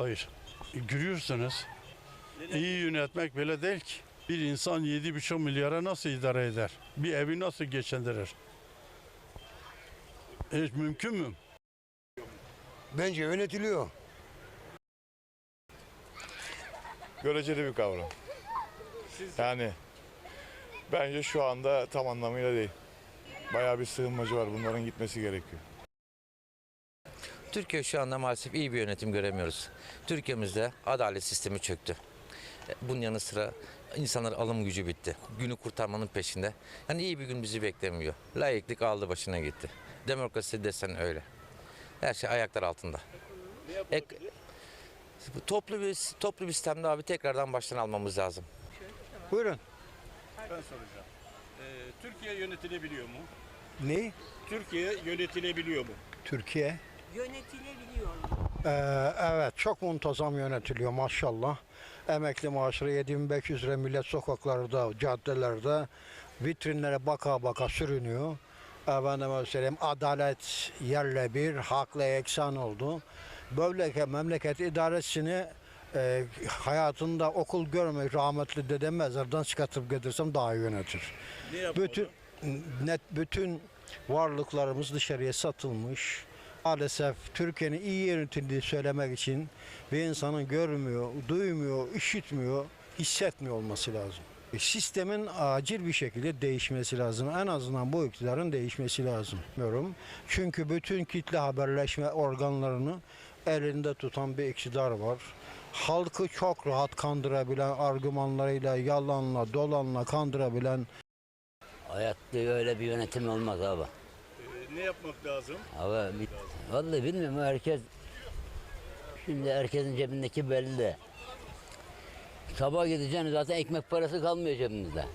Hayır. E, Görüyorsunuz. İyi yönetmek böyle değil ki. Bir insan 7,5 milyara nasıl idare eder? Bir evi nasıl geçindirir? Hiç mümkün mü? Bence yönetiliyor. göreceli bir kavram. Yani bence şu anda tam anlamıyla değil. Bayağı bir sığınmacı var. Bunların gitmesi gerekiyor. Türkiye şu anda maalesef iyi bir yönetim göremiyoruz. Türkiye'mizde adalet sistemi çöktü. E, Bunun yanı sıra insanlar alım gücü bitti. Günü kurtarmanın peşinde. Yani iyi bir gün bizi beklemiyor. Layıklık aldı başına gitti. Demokrasi desen öyle. Her şey ayaklar altında. Ek, toplu bir toplu bir sistemde abi tekrardan baştan almamız lazım. Buyurun. Ben soracağım. Ee, Türkiye yönetilebiliyor mu? Ne? Türkiye yönetilebiliyor mu? Türkiye. Yönetilebiliyor. Ee, evet çok muntazam yönetiliyor maşallah. Emekli maaşları 7500 lira millet sokaklarda, caddelerde vitrinlere baka baka sürünüyor. Efendime söyleyeyim adalet yerle bir, hakla eksan oldu. Böyle memleket idaresini e, hayatında okul görmeyi rahmetli dedem mezardan çıkartıp getirsem daha iyi yönetir. Bütün net bütün varlıklarımız dışarıya satılmış. Maalesef Türkiye'nin iyi yönetildiği söylemek için bir insanın görmüyor, duymuyor, işitmiyor, hissetmiyor olması lazım. E, Sistemin acil bir şekilde değişmesi lazım. En azından bu iktidarın değişmesi lazım diyorum. Çünkü bütün kitle haberleşme organlarını elinde tutan bir iktidar var. Halkı çok rahat kandırabilen argümanlarıyla, yalanla, dolanla kandırabilen Hayatta öyle bir yönetim olmaz abi. Ne yapmak lazım? Abi bit- vallahi bilmiyorum herkes şimdi herkesin cebindeki belli. Sabah gideceksin zaten ekmek parası kalmıyor cebimizde.